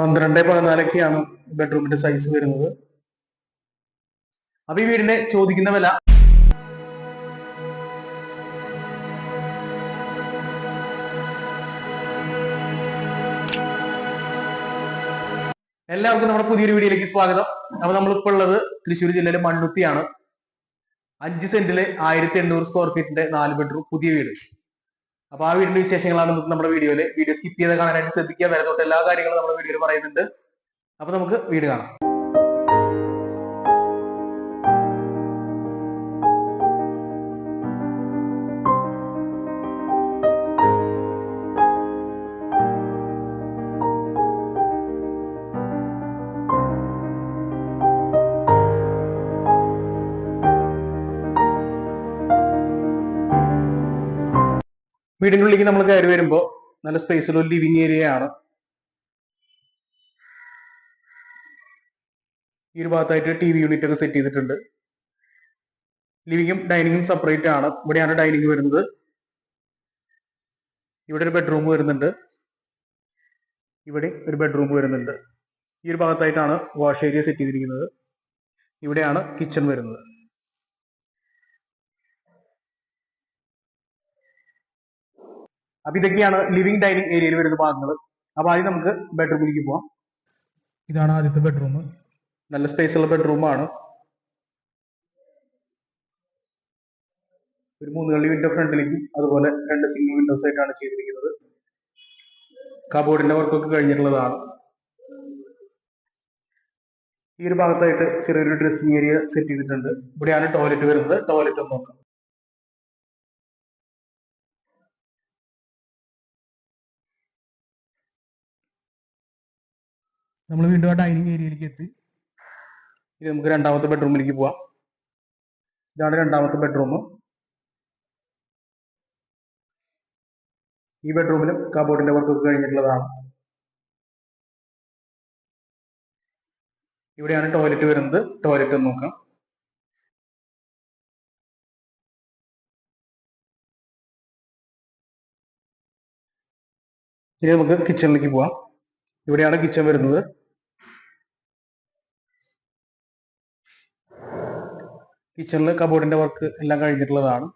പന്ത്രണ്ട് പതിനാലൊക്കെയാണ് ബെഡ്റൂമിന്റെ സൈസ് വരുന്നത്. അപ്പൊ ഈ വീടിന്റെ ചോദിക്കുന്ന വില എല്ലാവർക്കും നമ്മുടെ പുതിയൊരു വീഡിയോയിലേക്ക് സ്വാഗതം. അപ്പൊ നമ്മളിപ്പോൾ ഉള്ളത് തൃശ്ശൂർ ജില്ലയിലെ മണ്ണുത്തിയാണ്. അഞ്ച് സെന്റിൽ ആയിരത്തി എണ്ണൂറ് സ്ക്വയർ ഫീറ്റിന്റെ നാല് ബെഡ്റൂം പുതിയ വീട്. അപ്പൊ ആ വീടിന്റെ വിശേഷങ്ങളാണ് നമ്മുടെ വീഡിയോയിൽ. വീഡിയോ സ്കിപ്പ് ചെയ്ത് കാണാനായിട്ട് ശ്രദ്ധിക്കുക. വരെ എല്ലാ കാര്യങ്ങളും നമ്മുടെ വീഡിയോയിൽ പറയുന്നുണ്ട്. അപ്പൊ നമുക്ക് വീട് കാണാം. വീടിന്റെ ഉള്ളിലേക്ക് നമ്മൾ കയറി വരുമ്പോ നല്ല സ്പേസിൽ ഒരു ലിവിങ് ഏരിയ ആണ്. ഈ ഒരു ഭാഗത്തായിട്ട് ടി വി യൂണിറ്റ് ഒക്കെ സെറ്റ് ചെയ്തിട്ടുണ്ട്. ലിവിങ്ങും ഡൈനിങ്ങും സെപ്പറേറ്റ് ആണ്. ഇവിടെയാണ് ഡൈനിങ് വരുന്നത്. ഇവിടെ ഒരു ബെഡ്റൂം വരുന്നുണ്ട്. ഇവിടെ ഒരു ബെഡ്റൂം വരുന്നുണ്ട്. ഈ ഒരു ഭാഗത്തായിട്ടാണ് വാഷ് ഏരിയ സെറ്റ് ചെയ്തിരിക്കുന്നത്. ഇവിടെയാണ് കിച്ചൺ വരുന്നത്. അപ്പൊ ഇതൊക്കെയാണ് ലിവിംഗ് ഡൈനിങ് ഏരിയയിൽ വരുന്ന ഭാഗങ്ങൾ. അപ്പൊ ആദ്യം നമുക്ക് ബെഡ്റൂമിലേക്ക് പോവാം. ഇതാണ് ആദ്യത്തെ ബെഡ്റൂം നല്ല സ്പേസ് ഉള്ള ബെഡ്റൂമാണ് ഒരു മൂന്ന് കള്ളി വിൻഡോ ഫ്രണ്ടിലേക്കും അതുപോലെ രണ്ട് സിംഗിൾ വിൻഡോസ് ആയിട്ടാണ് ചെയ്തിരിക്കുന്നത്. കബോർഡിന്റെ വർക്കൊക്കെ കഴിഞ്ഞിട്ടുള്ളതാണ്. ഈ ഒരു ഭാഗത്തായിട്ട് ചെറിയൊരു ഡ്രസ്സിംഗ് ഏരിയ സെറ്റ് ചെയ്തിട്ടുണ്ട്. ഇവിടെയാണ് ടോയ്ലറ്റ് വരുന്നത്. ടോയ്ലറ്റ് ഒന്ന് നോക്കാം. നമ്മൾ വീണ്ടും ആ ഡൈനിങ് ഏരിയയിലേക്ക് എത്തി. നമുക്ക് രണ്ടാമത്തെ ബെഡ്റൂമിലേക്ക് പോവാം. ഇതാണ് രണ്ടാമത്തെ ബെഡ്റൂം ഈ ബെഡ്റൂമിലും കബോർഡിന്റെ വർക്കൊക്കെ കഴിഞ്ഞിട്ടുള്ളതാണ്. ഇവിടെയാണ് ടോയ്ലറ്റ് വരുന്നത്. ടോയ്ലറ്റ് നോക്കാം. ഇനി നമുക്ക് കിച്ചണിലേക്ക് പോവാം. ഇവിടെയാണ് കിച്ചൺ വരുന്നത്. കിച്ചണിൽ കബോർഡിന്റെ വർക്ക് എല്ലാം കഴിഞ്ഞിട്ടുള്ളതാണ്.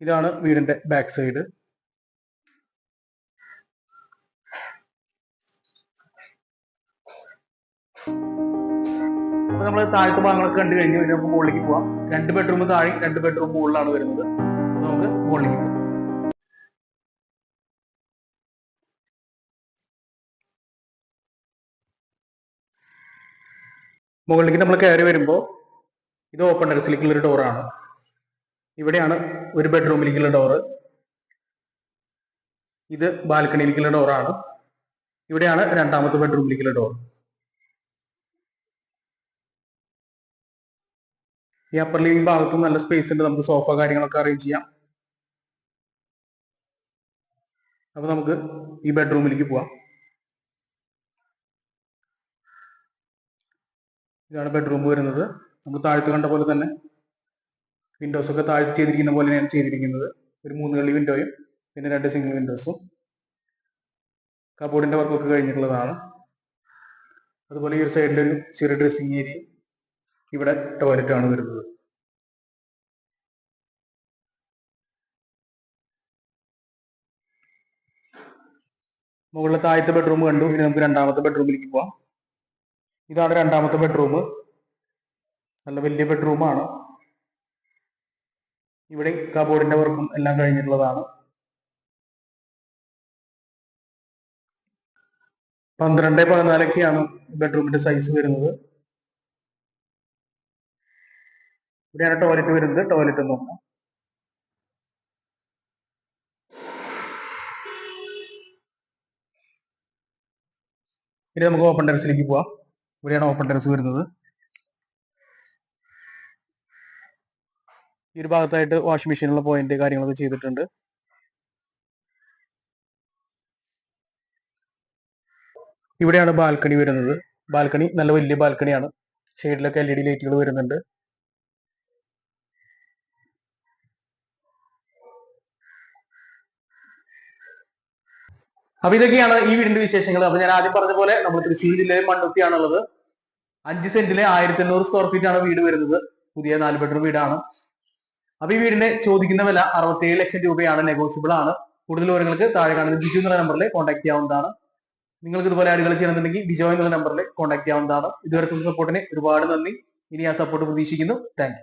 ഇതാണ് വീടിന്റെ ബാക്ക് സൈഡ് നമ്മൾ താഴത്തെ ഭാഗങ്ങളൊക്കെ കണ്ടു കഴിഞ്ഞു നമുക്ക് മുകളിലേക്ക് പോവാം. രണ്ട് ബെഡ്റൂം താഴെ രണ്ട് ബെഡ്റൂം മുകളിലാണ് വരുന്നത്. നമുക്ക് മുകളിലേക്ക് പോവാം. മുകളിലേക്ക് നമ്മൾ കയറി വരുമ്പോൾ ഇത് ഓപ്പൺ ടെറസിലേക്കുള്ള ഒരു ഡോറാണ് ഇവിടെയാണ് ഒരു ബെഡ്റൂമിലേക്കുള്ള ഡോറ് ഇത് ബാൽക്കണിയിലേക്കുള്ള ഡോറാണ് ഇവിടെയാണ് രണ്ടാമത്തെ ബെഡ്റൂമിലേക്കുള്ള ഡോർ ഈ അപ്പർ ലിവിംഗ് ഭാഗത്തും നല്ല സ്പേസ് ഉണ്ട്. നമുക്ക് സോഫ കാര്യങ്ങളൊക്കെ അറേഞ്ച് ചെയ്യാം. അപ്പൊ നമുക്ക് ഈ ബെഡ്റൂമിലേക്ക് പോവാം. ഇതാണ് ബെഡ്റൂം വരുന്നത്. നമ്മൾ താഴ്ത്ത് കണ്ട പോലെ തന്നെ വിൻഡോസ് ഒക്കെ താഴ്ത്തി ചെയ്തിരിക്കുന്ന പോലെയാണ് ചെയ്തിരിക്കുന്നത്. ഒരു മൂന്ന് കള്ളി വിൻഡോയും പിന്നെ രണ്ട് സിംഗിൾ വിൻഡോസും കബോർഡിന്റെ വർക്കൊക്കെ കഴിഞ്ഞിട്ടുള്ളതാണ്. അതുപോലെ ഈ ഒരു സൈഡിൽ ഒരു ചെറിയ ഡ്രസ്സിംഗ് ഏരിയ ഇവിടെ ടോയ്ലറ്റ് ആണ് വരുന്നത്. മുകളിലെ താഴത്തെ ബെഡ്റൂം കണ്ടു. ഇനി നമുക്ക് രണ്ടാമത്തെ ബെഡ്റൂമിലേക്ക് പോവാം. ഇതാണ് രണ്ടാമത്തെ ബെഡ്റൂം നല്ല വലിയ ബെഡ്റൂമാണ് ഇവിടെ കബോർഡിന്റെ വർക്കും എല്ലാം കഴിഞ്ഞിട്ടുള്ളതാണ്. പന്ത്രണ്ട് പതിനാലൊക്കെയാണ് ബെഡ്റൂമിന്റെ സൈസ് വരുന്നത്. ഇവിടെയാണ് ടോയ്ലറ്റ് വരുന്നത്. ടോയ്ലറ്റ് നോക്കാം. ഇനി നമുക്ക് ഓപ്പൺ ടെറസിലേക്ക് പോവാം. ഇവിടെയാണ് ഓപ്പൺ ടെറസ് വരുന്നത്. ഈ ഒരു ഭാഗത്തായിട്ട് വാഷിംഗ് മെഷീനുള്ള പോയിന്റ് കാര്യങ്ങളൊക്കെ ചെയ്തിട്ടുണ്ട്. ഇവിടെയാണ് ബാൽക്കണി വരുന്നത്. ബാൽക്കണി നല്ല വലിയ ബാൽക്കണിയാണ് ഷെയ്ഡിലൊക്കെ എൽ ഇ ഡി ലൈറ്റുകൾ വരുന്നുണ്ട്. അപ്പൊ ഇതൊക്കെയാണ് ഈ വീടിന്റെ വിശേഷങ്ങൾ. അപ്പൊ ഞാൻ ആദ്യം പറഞ്ഞ പോലെ നമ്മൾ തൃശ്ശൂർ ജില്ലയിൽ മണ്ണുത്തിയാണുള്ളത്. അഞ്ച് സെന്റിലെ ആയിരത്തി എണ്ണൂറ് സ്ക്വയർ ഫീറ്റ് ആണ് വീട് വരുന്നത്. പുതിയ നാല് ബെഡ്റൂം വീടാണ്. അപ്പൊ ഈ വീടിന്റെ ചോദിക്കുന്ന വില അറുപത്തിയേഴ് ലക്ഷം രൂപയാണ്. നെഗോഷ്യബിൾ ആണ്. കൂടുതൽ വിവരങ്ങൾക്ക് താഴെ കാണുന്ന ബിജു എന്നുള്ള നമ്പറിൽ കോൺടാക്ട് ചെയ്യാവുന്നതാണ്. നിങ്ങൾക്ക് ഇതുപോലെ ആളുകൾ ചെയ്യണമെന്നുണ്ടെങ്കിൽ ബിജോ എന്നുള്ള നമ്പറിൽ കോൺടാക്ട് ചെയ്യാവുന്നതാണ്. ഇതുവരെ സപ്പോർട്ടിന് ഒരുപാട് നന്ദി. ഇനി ആ സപ്പോർട്ട് പ്രതീക്ഷിക്കുന്നു. താങ്ക്